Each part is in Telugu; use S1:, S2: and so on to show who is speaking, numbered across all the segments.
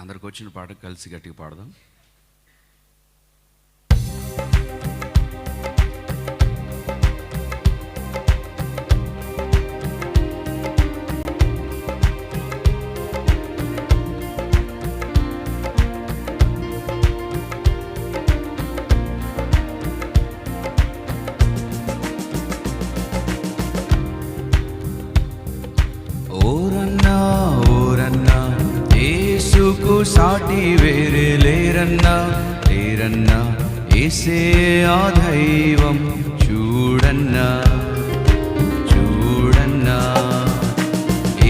S1: అందరికి వచ్చిన పాట కలిసి గట్టిగా పాడదాం ఓరన్నా నీకు సాటి వేరే లేరన్నా లేరన్నా ఏసే ఆ దైవం చూడన్నా చూడన్నా.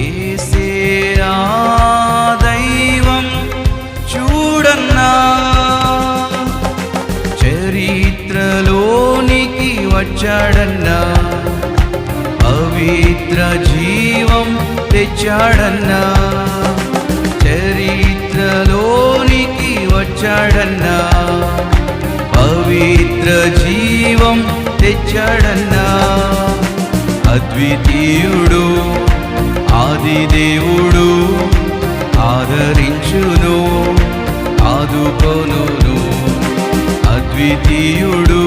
S1: ఏసే ఆ దైవం చూడన్నా. చరిత్రలోనికి వచ్చాడన్నా పవిత్ర జీవం తెచ్చాడన్నా. తెచ్చాడన్నా? పవిత్ర జీవం తెచ్చాడన్నా? అద్వితీయుడు ఆది దేవుడు ఆదరించును ఆదుకొను అద్వితీయుడు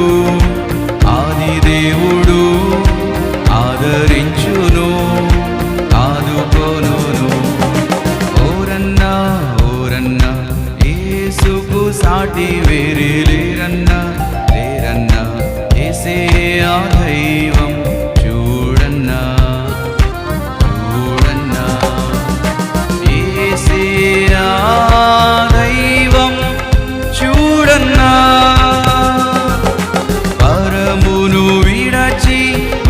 S1: సాటి వేరే లేరన్నా లేరన్నా ఏసే ఆ దైవం చూడన్నా చూడన్నా. ఏసే ఆ దైవం చూడన్నా. పరమును విడచి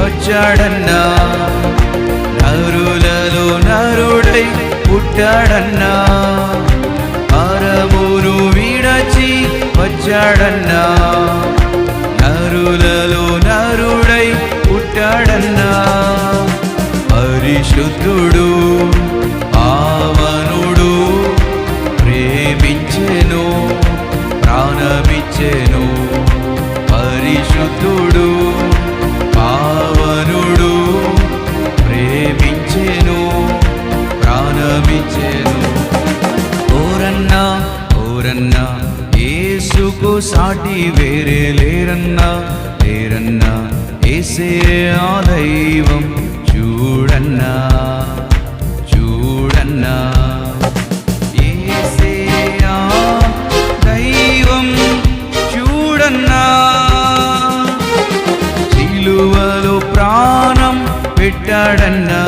S1: వచ్చాడన్నా నరులలో నరుడై పుట్టాడన్నా. వచ్చాడన్నా నరులలో నరుడై పుట్టాడన్నా. పరిశుద్ధుడు పావనుడు ప్రేమించెను ప్రాణమిచ్చెను. పరిశుద్ధుడు పావనుడు ప్రేమించెను ప్రాణమిచ్చెను. ఓరన్నా ఓరన్నా. ఏసుకు సాటి వేరే లేరన్నా లేరన్నా ఏసే ఆ దైవం చూడన్నా చూడన్నా. ఏసే ఆ దైవం చూడన్నా. సిలువలో ప్రాణం పెట్టాడన్నా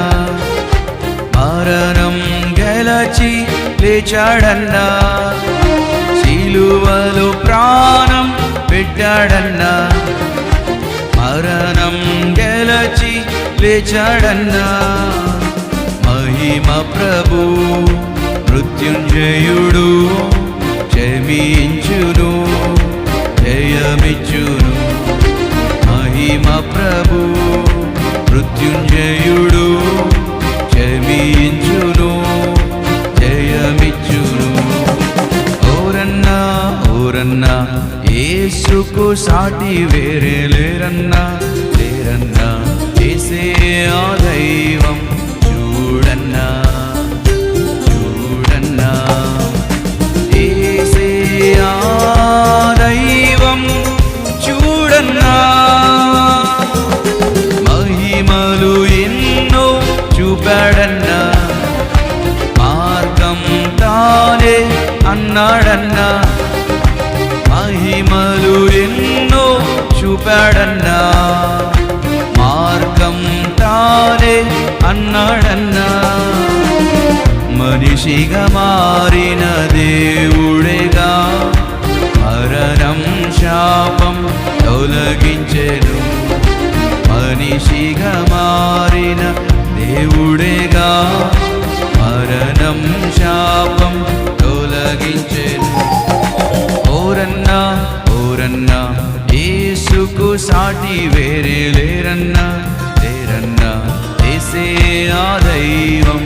S1: మరణం గెలచి లేచాడన్నా. లేచాడన్నా. మరణం గెలచి లేచాడన్నా. మహిమ ప్రభు మృత్యుంజయుడు క్షమించును జయమిచ్చును. మహిమ ప్రభు మృత్యుంజయుడు క్షమించును జయమిచ్చును. ఓరన్నా ఓరన్నా ఏసుకు సాటి వేరే లేరన్నా లేరన్నా చేసే ఆ దైవం చూడన్నా చూడన్నా. చేసే ఆ దైవం చూడన్నా. మహిమలు ఎన్నో చూపాడన్నా మార్గం తానే అన్నాడన్నా. చూపాడన్నా. మార్గం తానే అన్నాడన్నా. మనిషిగా మారిన దేవుడేగా. మరణం శాపం తొలగించెను. మనిషిగా మారిన దేవుడేగా. మరణం శాపం ఏసుకు సాటి వేరే లేరన్నా లేరన్నా ఏసే ఆ దైవం